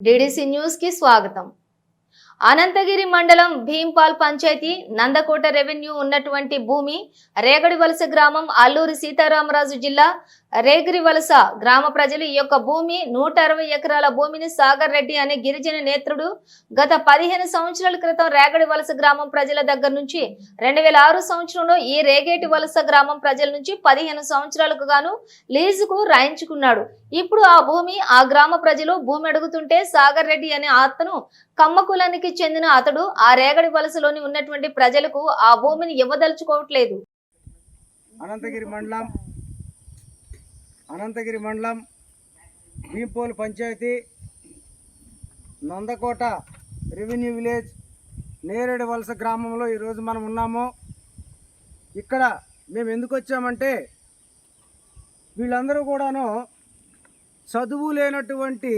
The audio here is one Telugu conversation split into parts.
డిడిసి న్యూస్ కి స్వాగతం అనంతగిరి మండలం భీంపాల్ పంచాయతీ నందకోట రెవెన్యూ ఉన్నటువంటి భూమి రేగడి వలస గ్రామం అల్లూరి సీతారామరాజు జిల్లా రేగిరి వలస గ్రామ ప్రజలు ఈ యొక్క భూమి నూట అరవై ఎకరాల భూమిని సాగర్ రెడ్డి అనే గిరిజన నేత్రుడు గత పదిహేను సంవత్సరాల క్రితం రేగడి వలస గ్రామం ప్రజల దగ్గర నుంచి రెండు వేల ఆరు సంవత్సరంలో ఈ రేగేటి వలస గ్రామం ప్రజల నుంచి పదిహేను సంవత్సరాలకు గాను లీజుకు రాయించుకున్నాడు. ఇప్పుడు ఆ భూమి ఆ గ్రామ ప్రజలు భూమి అడుగుతుంటే సాగర్ రెడ్డి అనే ఆత్మను కమ్మ కులానికి చెందిన అతడు ఆ రేగడి వలసలోని ఉన్నటువంటి ప్రజలకు ఆ భూమిని ఇవ్వదలుచుకోవట్లేదు. అనంతగిరి మండలం అనంతగిరి మండలం భీంపోలు పంచాయతీ నందకోట రెవెన్యూ విలేజ్ నేరేడు వలస గ్రామంలో ఈరోజు మనం ఉన్నాము. ఇక్కడ మేము ఎందుకు వచ్చామంటే వీళ్ళందరూ కూడాను చదువు లేనటువంటి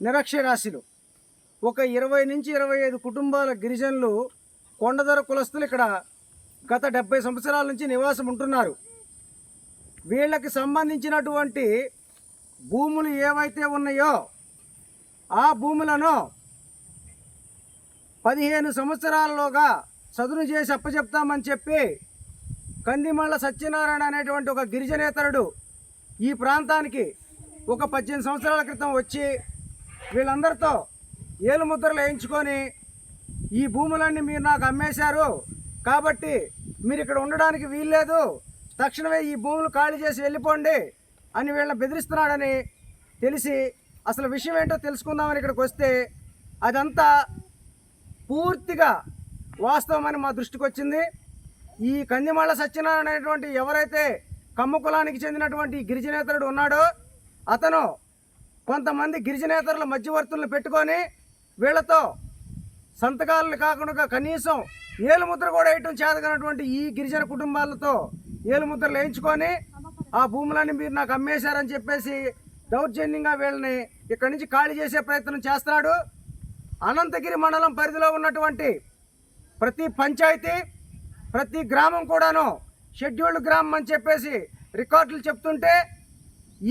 నిరక్షరాశులు ఒక ఇరవై నుంచి ఇరవై ఐదు కుటుంబాల గిరిజనులు కొండధర కులస్తులు ఇక్కడ గత డెబ్బై సంవత్సరాల నుంచి నివాసం ఉంటున్నారు. వీళ్ళకి సంబంధించినటువంటి భూములు ఏవైతే ఉన్నాయో ఆ భూములను పదిహేను సంవత్సరాలలోగా చదును చేసి అప్పచెప్తామని చెప్పి కందిమళ్ళ సత్యనారాయణ అనేటువంటి ఒక గిరిజనేతరుడు ఈ ప్రాంతానికి ఒక పద్దెనిమిది సంవత్సరాల క్రితం వచ్చి వీళ్ళందరితో ఏలు ముద్రలు వేయించుకొని ఈ భూములన్నీ మీరు నాకు అమ్మేశారు. కాబట్టి మీరు ఇక్కడ ఉండడానికి వీల్లేదు. తక్షణమే ఈ భూములు ఖాళీ చేసి వెళ్ళిపోండి అని వీళ్ళని బెదిరిస్తున్నాడని తెలిసి అసలు విషయం ఏంటో తెలుసుకుందామని ఇక్కడికి వస్తే అదంతా పూర్తిగా వాస్తవమని మా దృష్టికి వచ్చింది. ఈ కందిమళ్ళ సత్యనారాయణ అనేటువంటి ఎవరైతే కమ్మ కులానికి చెందినటువంటి గిరిజనేతరుడు ఉన్నాడో అతను కొంతమంది గిరిజనేతరుల మధ్యవర్తులను పెట్టుకొని వీళ్ళతో సంతకాలను కాకుండా కనీసం ఏలుముద్ర కూడా వేయటం చేతకనటువంటి ఈ గిరిజన కుటుంబాలతో ఏలుముద్రలు వేయించుకొని ఆ భూములన్నీ మీరు నాకు అమ్మేశారని చెప్పేసి దౌర్జన్యంగా వీళ్ళని ఇక్కడి నుంచి ఖాళీ చేసే ప్రయత్నం చేస్తున్నాడు. అనంతగిరి మండలం పరిధిలో ఉన్నటువంటి ప్రతి పంచాయతీ ప్రతి గ్రామం కూడాను షెడ్యూల్డ్ గ్రామం అని చెప్పేసి రికార్డులు చెప్తుంటే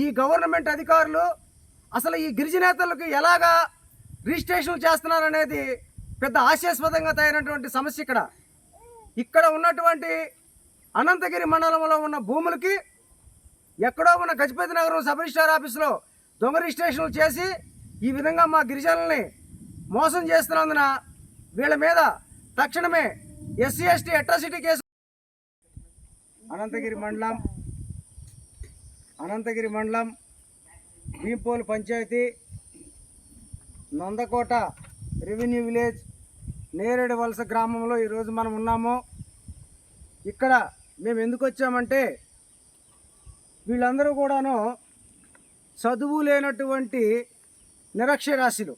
ఈ గవర్నమెంట్ అధికారులు అసలు ఈ గిరిజనేతలకు ఎలాగా రిజిస్ట్రేషన్ చేస్తున్నారనేది పెద్ద హాస్యాస్పదంగా తయారైనటువంటి సమస్య ఇక్కడ. ఇక్కడ ఉన్నటువంటి అనంతగిరి మండలంలో ఉన్న భూములకి ఎక్కడో ఉన్న గజపతి నగరం సబ్ రిజిస్టార్ ఆఫీసులో దొంగ రిజిస్ట్రేషన్లు చేసి ఈ విధంగా మా గిరిజనుల్ని మోసం చేస్తున్నందున వీళ్ళ మీద తక్షణమే SC ST atrocity case Anantagiri మండలం అనంతగిరి మండలం భీంపోలు పంచాయతీ నందకోట రెవెన్యూ విలేజ్ నేరేడు వలస గ్రామంలో ఈరోజు మనం ఉన్నాము. ఇక్కడ మేము ఎందుకు వచ్చామంటే వీళ్ళందరూ కూడాను చదువు లేనటువంటి నిరక్షరాస్యులు.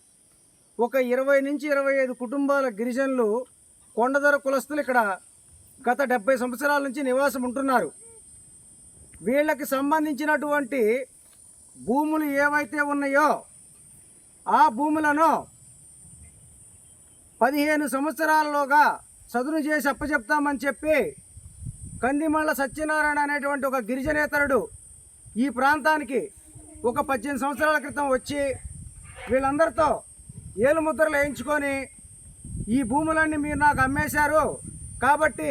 ఒక ఇరవై నుంచి ఇరవై ఐదు కుటుంబాల గిరిజనులు కొండదొర కులస్తులు ఇక్కడ గత డెబ్బై సంవత్సరాల నుంచి నివాసం ఉంటున్నారు. వీళ్ళకి సంబంధించినటువంటి భూములు ఏవైతే ఉన్నాయో ఆ భూములను పదిహేను సంవత్సరాలలోగా చదును చేసి అప్పచెప్తామని చెప్పి కందిమళ్ళ సత్యనారాయణ అనేటువంటి ఒక గిరిజనేతరుడు ఈ ప్రాంతానికి ఒక పద్దెనిమిది సంవత్సరాల క్రితం వచ్చి వీళ్ళందరితో ఏలుముద్రలు వేయించుకొని ఈ భూములన్నీ మీరు నాకు అమ్మేశారు కాబట్టి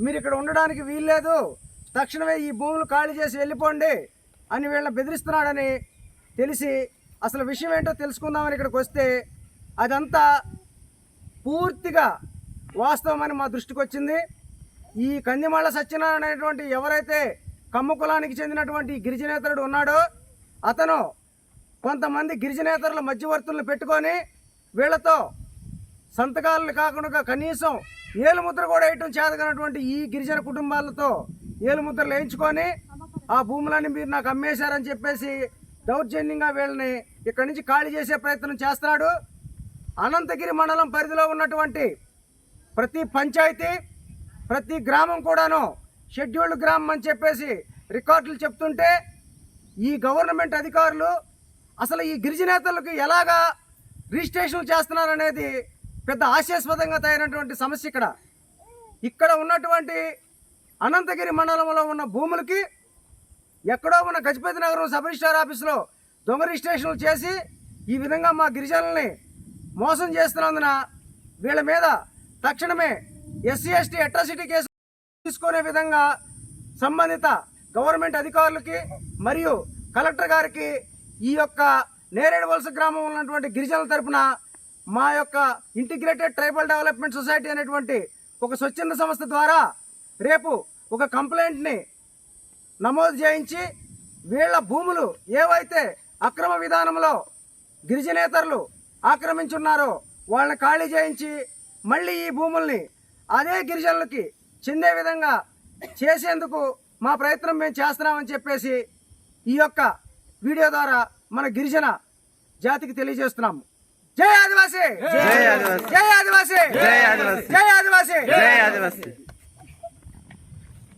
మీరు ఇక్కడ ఉండడానికి వీల్లేదు. తక్షణమే ఈ భూములు ఖాళీ చేసి వెళ్ళిపోండి అని వీళ్ళని బెదిరిస్తున్నాడని తెలిసి అసలు విషయం ఏంటో తెలుసుకుందామని ఇక్కడికి వస్తే అదంతా పూర్తిగా వాస్తవమని మా దృష్టికి వచ్చింది. ఈ కందిమళ్ళ సత్యనారాయణ అనేటువంటి ఎవరైతే కమ్మ కులానికి చెందినటువంటి గిరిజనేతరుడు ఉన్నాడో అతను కొంతమంది గిరిజనేతరుల మధ్యవర్తులను పెట్టుకొని వీళ్ళతో సంతకాలను కాకుండా కనీసం ఏలుముద్ర కూడా వేయటం చేతగనటువంటి ఈ గిరిజన కుటుంబాలతో ఏలుముద్రలు వేయించుకొని ఆ భూములన్నీ మీరు నాకు అమ్మేశారని చెప్పేసి దౌర్జన్యంగా వీళ్ళని ఇక్కడి నుంచి ఖాళీ చేసే ప్రయత్నం చేస్తున్నాడు. అనంతగిరి మండలం పరిధిలో ఉన్నటువంటి ప్రతి పంచాయతీ ప్రతి గ్రామం కూడాను షెడ్యూల్డ్ గ్రామం అని చెప్పేసి రికార్డులు చెప్తుంటే ఈ గవర్నమెంట్ అధికారులు అసలు ఈ గిరిజనేతలకు ఎలాగా రిజిస్ట్రేషన్ చేస్తున్నారనేది పెద్ద ఆశాస్పదంగా తయారైనటువంటి సమస్య ఇక్కడ. ఇక్కడ ఉన్నటువంటి అనంతగిరి మండలంలో ఉన్న భూములకి ఎక్కడో ఉన్న గజపతి నగరం సబ్ రిజిస్టార్ ఆఫీసులో దొంగ రిజిస్ట్రేషన్లు చేసి ఈ విధంగా మా గిరిజనుల్ని మోసం చేస్తున్నందున వీళ్ళ మీద తక్షణమే ఎస్సీ ఎస్టీ అట్రాసిటీ కేసు తీసుకునే విధంగా సంబంధిత గవర్నమెంట్ అధికారులకి మరియు కలెక్టర్ గారికి ఈ యొక్క నేరేడు వలస గ్రామంలో ఉన్నటువంటి గిరిజనుల తరపున మా యొక్క ఇంటిగ్రేటెడ్ ట్రైబల్ డెవలప్మెంట్ సొసైటీ అనేటువంటి ఒక స్వచ్ఛంద సంస్థ ద్వారా రేపు ఒక కంప్లైంట్ని నమోదు చేయించి వీళ్ళ భూములు ఏవైతే అక్రమ విధానంలో గిరిజనేతరులు ఆక్రమించున్నారో వాళ్ళని ఖాళీ చేయించి మళ్ళీ ఈ భూముల్ని అదే గిరిజనులకి చెందే విధంగా చేసేందుకు మా ప్రయత్నం మేము చేస్తున్నామని చెప్పేసి ఈ యొక్క వీడియో ద్వారా మన గిరిజన జాతికి తెలియజేస్తున్నాము. జై ఆదివాసీ! జై ఆదివాసీ. జై ఆదివాసీ! జై ఆదివాసీ. జై ఆదివాసీ! జై ఆదివాసీ!